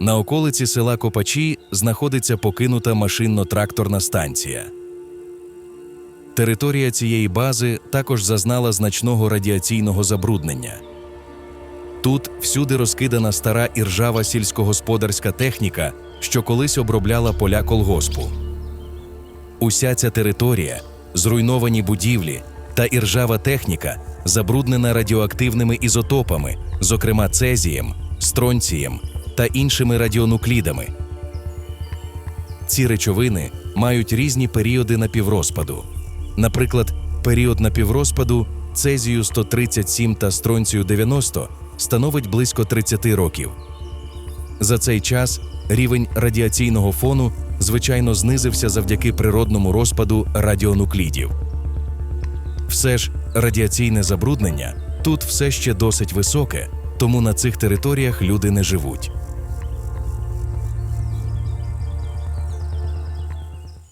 На околиці села Копачі знаходиться покинута машинно-тракторна станція. Територія цієї бази також зазнала значного радіаційного забруднення. Тут всюди розкидана стара і ржава сільськогосподарська техніка, що колись обробляла поля колгоспу. Уся ця територія, зруйновані будівлі та іржава техніка забруднена радіоактивними ізотопами, зокрема цезієм, стронцієм та іншими радіонуклідами. Ці речовини мають різні періоди напіврозпаду. Наприклад, період напіврозпаду цезію 137 та стронцію 90 становить близько 30 років. За цей час рівень радіаційного фону звичайно знизився завдяки природному розпаду радіонуклідів. Все ж радіаційне забруднення тут все ще досить високе, тому на цих територіях люди не живуть.